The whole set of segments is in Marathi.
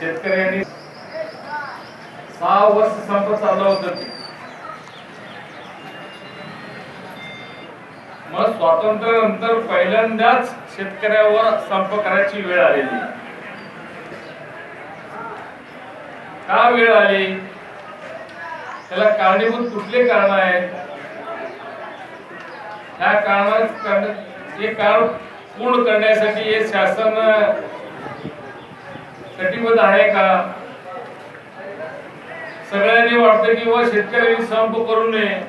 शेतकऱ्यांनी सहा वर्ष संप चाललं होतं मग स्वातंत्र्यानंतर पहिल्यांदाच शेतकऱ्यावर संप करायची वेळ आलेली. का वेळ आली? त्याला कारणीभूत कुठले कारण आहेत? ह्या कारण हे कारण पूर्ण करण्यासाठी हे शासन कटिबद्ध आहे का? सगळ्यांनी वाटतं की व शेतकऱ्यांनी संप करू नये.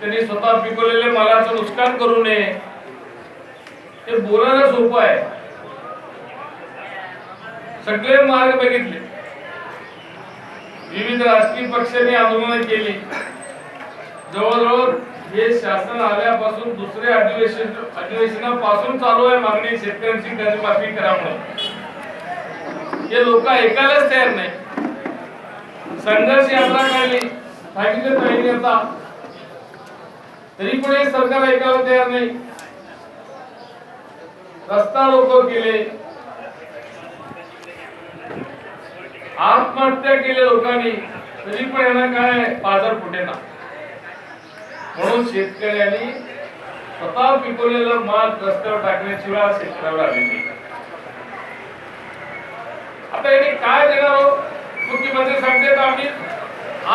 त्यांनी स्वतः पिकवलेले मालाचं नुकसान करू नये. हे बोलायला सोपं आहे. सगळे मार्ग बघितले. विविध राजकीय पक्षांनी आंदोलन केली. जवळजवळ हे शासन आल्यापासून दुसरे अधिवेशन अधिवेशनापासून चालू आहे मागणी शेतकऱ्यांची कर्जमाफी करा म्हणून. हे लोक ऐकायलाच तयार नाही. संघर्ष यात्रा काढली. सांगितलं पाहिजे आता. तरी पण हे सरकार ऐकायला तयार नाही. रस्ता रोको केले. आत्महत्या केल्या लोकांनी. तरी पण यांना काय बाजार फुटेना. म्हणून शेतकऱ्यांनी स्वतः पिकवलेला माल रस्त्यावर टाकण्याची वेळ शेतकऱ्यावर आलेली आता यांनी काय देणार हो? मुख्यमंत्री सांगतात आम्ही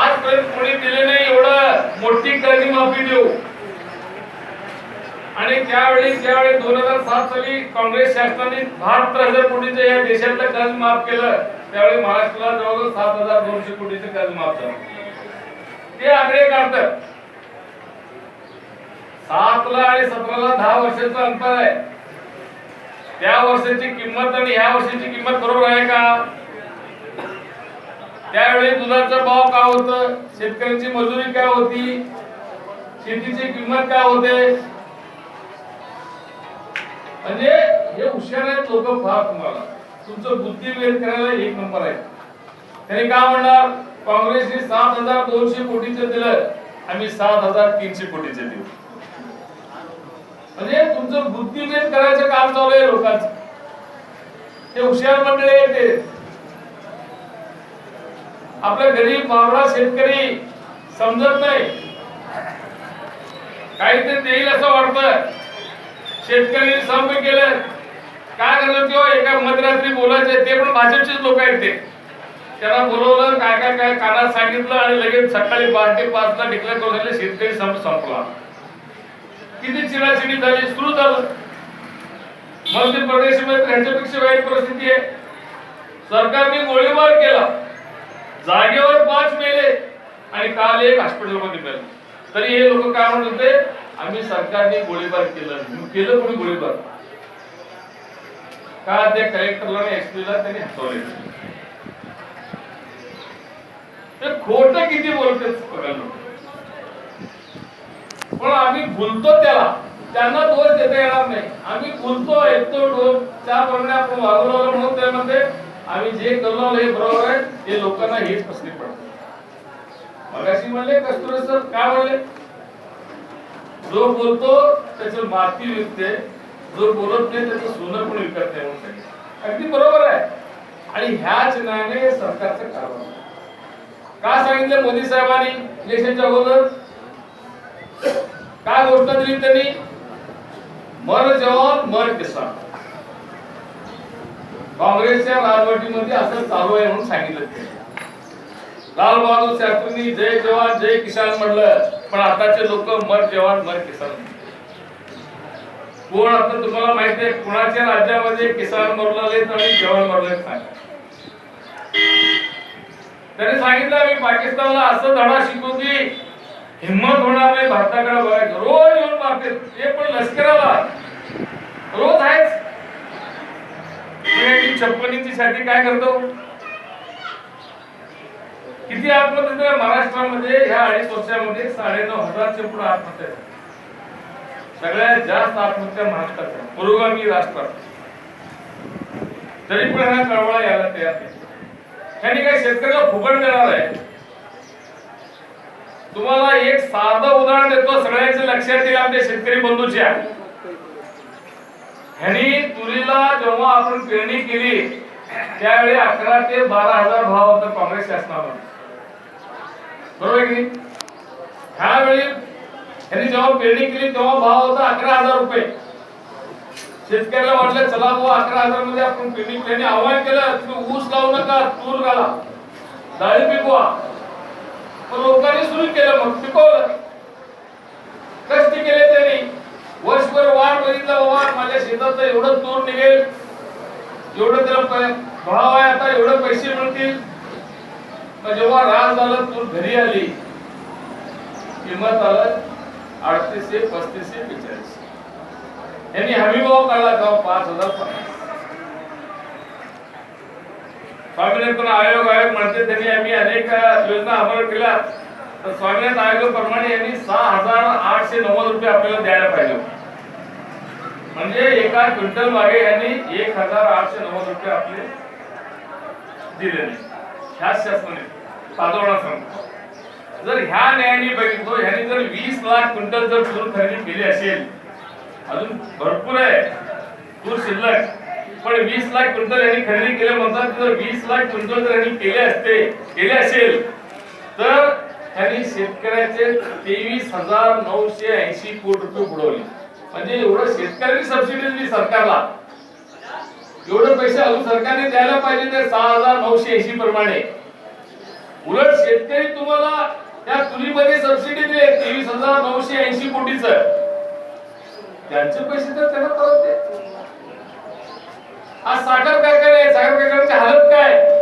आजपर्यंत कोणी दिले नाही एवढं मोठी कर्ज माफी देऊ. आणि त्यावेळी ज्यावेळी दोन हजार सात साली काँग्रेस शासनाने बहात्तर हजार कोटीचं या देशातलं कर्ज माफ केलं त्यावेळी महाराष्ट्राला जवळजवळ सात हजार दोनशे कोटीचं कर्ज माफ झालं. ते आग्रह काढतात सातला आणि सतराला दहा वर्षाचं अंतर आहे. त्या वर्षाची किंमत आणि ह्या वर्षाची किंमत बरोबर आहे का? त्यावेळी दुधाचा भाव काय होत? शेतकऱ्यांची मजुरी काय होती? शेतीची किंमत काय होते? म्हणजे हे हुशार आहेत लोक फार तुम्हाला. तुमचं बुद्धी वेळ करायला एक नंबर आहे. त्याने काय म्हणणार? काँग्रेसने सात हजार दोनशे कोटीचं दिलं. आम्ही सात हजार तीनशे कोटीचं देऊ म्हणजे तुमचं बुद्धिभेद करायचं काम चालू आहे लोकांचं. ते हुशार मंडळी आहे ते. आपल्या गरीब मावळा शेतकरी समजत नाही. काहीतरी देईल असं वाटतं. शेतकरी संप केलं. काय करणार किंवा एका मध्यरात्री बोलायचे ते पण भाजपचेच लोक आहेत ते. त्यांना बोलवलं काय काय काय कानात सांगितलं आणि लगेच सकाळी पहाटे पाचला डिक्लेअर करून शेतकरी संप संपला. किती चिडाचिडी झाली सुरू झालं. मध्य प्रदेशमध्ये त्यांच्यापेक्षा वाईट परिस्थिती आहे. सरकारने गोळीबार केला. जागेवर पाच मेले आणि काल एक हॉस्पिटलमध्ये मेले. तरी हे लोक काय म्हणत होते? आम्ही सरकारने गोळीबार केलं केलं कोणी गोळीबार? का त्या कलेक्टरला आणि एसपी ला त्यांनी हसवले ते खोट किती बोलते बघा लोक पण आम्ही भुलतो त्याला. त्यांना दोष देता येणार नाही. आम्ही भुलतो ऐकतो दोष त्याप्रमाणे आपण वागवलं म्हणून त्यामध्ये आम्ही जे करलो हे बरोबर आहे. ते लोकांना हेच पसरी पडत. मगाशी म्हणले कस्तुरे सर काय म्हणले? जो बोलतो त्याची माती विकते. जो बोलत नाही त्याचं सोनं पण विकत नाही म्हणते अगदी बरोबर आहे. आणि ह्या चिन्हाने सरकारचं कारभार का सांगितलं मोदी साहेबांनी? इलेक्शनच्या अगोदर? काय घोषणा दिली त्यांनी? मर जवान मर किसान. काँग्रेसच्या राजवटीमध्ये असं चालू आहे म्हणून सांगितलं ते. लाल बहादूर शास्त्रींनी जय जवान जय किसान म्हणलं पण आताचे लोक मर जवान मर किसान. कोण आता तुम्हाला माहीत आहे कुणाच्या राज्यामध्ये किसान मरले आणि जवान मरले सांगा. त्याने सांगितलं मी पाकिस्तानला असं धडा शिकू की हिंमत होणार नाही भारताकडे बघायचं. रोज येऊन मारते. ते पण लष्कराला. रोज आहेच. छप्पनीची साठी काय करतो? किती आत्महत्या महाराष्ट्रामध्ये? ह्या अडीच वर्षामध्ये साडेनऊ हजारचे पुढे आत्महत्या सगळ्यात जास्त आत्महत्या महाराष्ट्रात पुरोगामी राष्ट्रात तरी पण ह्या कळवळा यायला तयार नाही. त्यांनी काय शेतकऱ्याला फुकट देणार आहे? तुम्हाला एक साधं उदाहरण देतो सगळ्यांच्या लक्षात येईल आमच्या शेतकरी बंधूच्या ह्यानी तुरीला जेव्हा आपण पेरणी केली त्यावेळी अकरा ते बारा हजार भाव होता काँग्रेस शासनावर बरोबर की ह्यावेळी त्यांनी जेव्हा पेरणी केली तेव्हा भाव होता अकरा हजार रुपये. शेतकऱ्याला वाटलं चला भाऊ अकरा हजारमध्ये आपण पेरणी केली. आव्हान केलं तुम्ही ऊस लावू नका तूर घाला. डाळी पिकवा. लोकांनी केलं म्हणून पिकवलं. कष्ट केले त्यांनी. वर्षभर वाट बघितला बाबा माझ्या शेतात एवढं तूर निघेल. एवढं त्याला भाव आहे आता एवढे पैसे मिळतील. जेव्हा राज झालं तूर घरी आली. किंमत आलं अडतीसशे पस्तीसशे बेचाळीस यांनी हमी भाव काढला का? पाच हजार पन्नास. स्वामीनाथन आयोग आयोग म्हणते त्यांनी आम्ही अनेक योजना अमल केल्या. तर स्वामीनाथ आयोगाप्रमाणे यांनी सहा हजार आठशे नव्वद रुपये आपल्याला द्यायला पाहिजे म्हणजे एका क्विंटल मागे यांनी एक हजार आठशे नव्वद रुपये आपले दिले ह्याच शासनाने साधारण सांगतो जर ह्या न्यायाने बघितलो ह्याने जर वीस लाख क्विंटल जर तूर खरेदी केली असेल अजून भरपूर आहे तूर शिल्लक. पण वीस लाख क्विंटल यांनी खरेदी केले म्हणतात जर वीस लाख क्विंटल जर यांनी केले असते केले असेल तर त्यांनी शेतकऱ्याचे तेवीस हजार नऊशे ऐंशी कोटी रुपये बुडवले. म्हणजे एवढं शेतकऱ्यांनी सबसिडी दिली सरकारला. एवढे पैसे अजून सरकारने द्यायला पाहिजे ते सहा हजार नऊशे ऐंशी प्रमाणे. उलट शेतकरी तुम्हाला त्या तुलीमध्ये सबसिडी दिले तेवीस हजार नऊशे ऐंशी कोटीच. त्यांचे पैसे तर त्यांना परत दे. आज साखर कारखाने साखर कारखान्याची हालत काय?